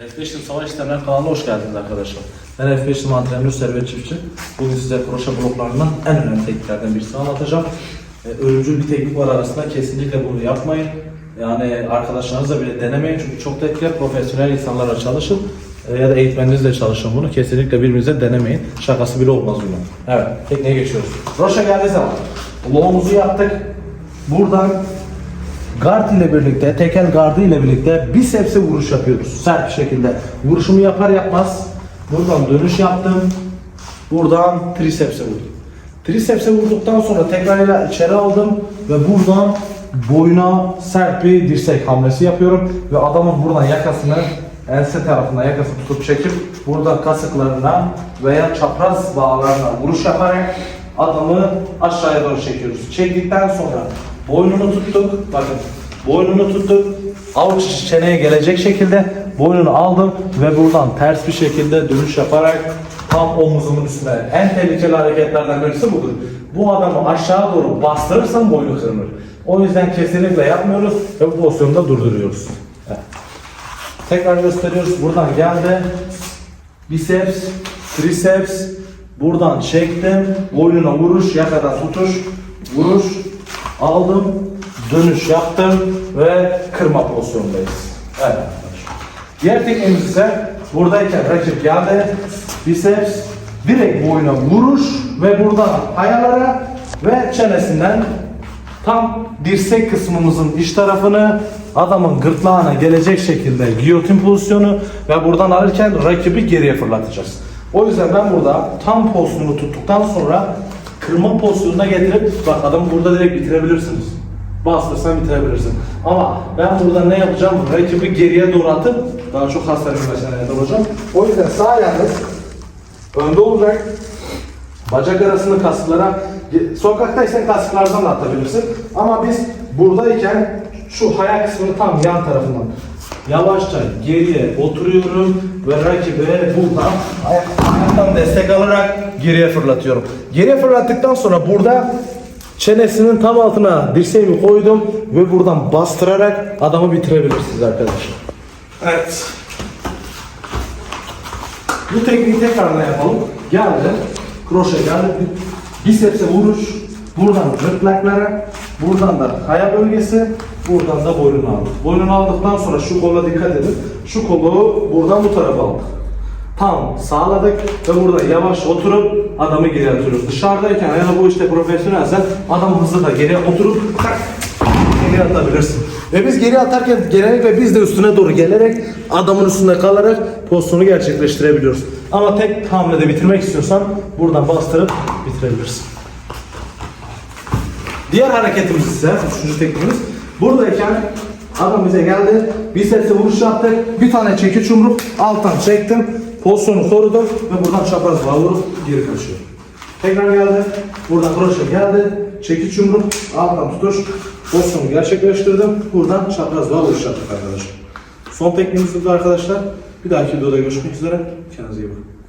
F5'in Savaş İstemler kanalına hoş geldiniz arkadaşlar. Ben F5'in antrenörü Servet Çiftçi. Bugün size kroşe bloklarından en önemli tekniklerden birisini anlatacağım. Ee, ölümcül bir teknik var arasında kesinlikle bunu yapmayın. Yani arkadaşlarınızla bile denemeyin çünkü çok da profesyonel insanlarla çalışın. Ee, ya da eğitmeninizle çalışın bunu. Kesinlikle birbirinize denemeyin. Şakası bile olmaz bunun. Evet, tekniğe geçiyoruz. Kroşe geldiği zaman bloğumuzu yaptık. Buradan Gard ile birlikte, tekel gardı ile birlikte bisepse vuruş yapıyoruz. Sert bir şekilde. Vuruşumu yapar yapmaz buradan dönüş yaptım. Buradan trisepse vurdum. Trisepse vurduktan sonra tekrarıyla içeri aldım ve buradan boyuna sert bir dirsek hamlesi yapıyorum ve adamın buradan yakasını ense tarafından yakasını tutup çekip burada kasıklarına veya çapraz bağlarına vuruş yaparak adamı aşağıya doğru çekiyoruz. Çektikten sonra boynunu tuttuk. Bakın boynunu tuttuk. Avuç çeneye gelecek şekilde boynunu aldım ve buradan ters bir şekilde dönüş yaparak tam omuzumun üstüne. En tehlikeli hareketlerden birisi budur. Bu adamı aşağı doğru bastırırsan boynu kırılır. O yüzden kesinlikle yapmıyoruz ve bu pozisyonda durduruyoruz. Tekrar gösteriyoruz. Buradan geldi. Biceps, triceps. Buradan çektim. Boynuna vuruş, yakadan tutuş, vuruş. Aldım. Dönüş yaptım ve kırma pozisyondayız. Evet. Diğer tekniğimiz ise buradayken rakip geldi. Biceps direkt boyuna vuruş ve buradan ayalara ve çenesinden tam dirsek kısmımızın iç tarafını adamın gırtlağına gelecek şekilde giyotin pozisyonu ve buradan alırken rakibi geriye fırlatacağız. O yüzden ben burada tam pozisyonu tuttuktan sonra kırma pozisyonuna getirip bak adamı burada direkt bitirebilirsiniz. Bastırsan bitirebilirsin. Ama ben burada ne yapacağım? Rakibi geriye doğru atıp daha çok hasar vermesine olacağım. O yüzden sağ ayağınız önde olacak. Bacak arasını kasıklara, sokaktaysan kasıklardan da atabilirsin. Ama biz buradayken şu haya kısmını tam yan tarafından yavaşça geriye oturuyorum ve rakibe buradan ayak, ayaktan destek alarak geriye fırlatıyorum. Geriye fırlattıktan sonra burada çenesinin tam altına dirseğimi koydum ve buradan bastırarak adamı bitirebilirsiniz arkadaşlar. Evet. Bu tekniği tekrardan yapalım. Geldi. Kroşe geldi. Bisepse vuruş. Buradan gırtlaklara. Buradan da kaya bölgesi. Buradan da boynunu aldık. Boynunu aldıktan sonra şu kola dikkat edin. Şu kolu buradan bu tarafa aldık. Tam sağladık ve burada yavaş oturup adamı geri atıyoruz. Dışarıdayken ya da bu işte profesyonelsen adam hızlı da geriye oturup tak geri atabilirsin. Ve biz geri atarken genellikle biz de üstüne doğru gelerek adamın üstünde kalarak pozisyonu gerçekleştirebiliyoruz. Ama tek hamlede bitirmek istiyorsan buradan bastırıp bitirebilirsin. Diğer hareketimiz ise, üçüncü tekniğimiz, buradayken adam bize geldi, bisepse vuruş yaptık, bir tane çekiç yumruk, alttan çektim, pozisyonu korudum ve buradan çapraz bağ vurup geri kaçıyorum. Tekrar geldi, buradan kroşe geldi, çekiç yumruk, alttan tutuş, pozisyonu gerçekleştirdim, buradan çapraz bağ vuruş yaptık arkadaşlar. Son tekniğimiz bu arkadaşlar. Bir dahaki videoda görüşmek üzere, kendinize iyi bakın.